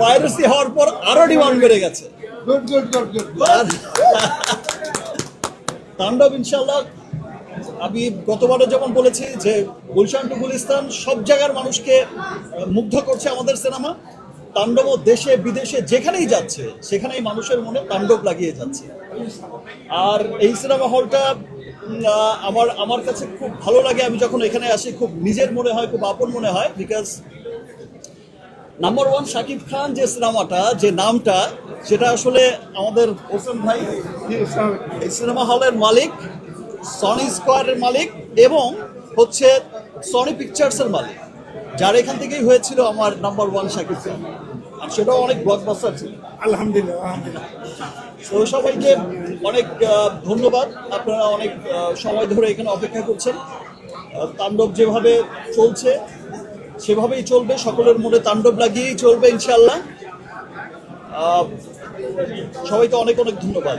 Piracy হওয়ার পর আরও ডিমান্ড বেড়ে গেছে। গুড গুড গুড গুড তাণ্ডব ইনশাল্লাহ আমি গতবারে যেমন বলেছি যে গুলশান টু গুলিস্তান সব জায়গার মানুষকে মুগ্ধ করছে আমাদের সিনেমা। তাণ্ডব দেশে বিদেশে যেখানেই যাচ্ছে সেখানেই মানুষের মনে তাণ্ডব লাগিয়ে যাচ্ছে। আর এই সিনেমা হলটা আমার আমার কাছে খুব ভালো লাগে। আমি যখন এখানে আসি খুব নিজের মনে হয় খুব আপন মনে হয় because number one Shakib Khan যে সিনেমাটা যে নামটা সেটা আসলে আমাদের হোসেন ভাই এই সিনেমা হলের মালিক সনি স্কোয়ারের মালিক এবং হচ্ছে সনি পিকচার্সের মালিক যার এখান থেকেই হয়েছিল আমার নাম্বার ওয়ান শাকিব খান আর সেটাও অনেক ব্লকবাস্টার ছিল। আলহামদুলিল্লাহ আলহামদুলিল্লাহ। তো সবাইকে অনেক ধন্যবাদ। আপনারা অনেক সময় ধরে এখানে অপেক্ষা করছেন। তাণ্ডব যেভাবে চলছে সেভাবেই চলবে সকলের মনে তাণ্ডব লাগিয়েই চলবে ইনশাল্লাহ সবাইকে অনেক অনেক ধন্যবাদ।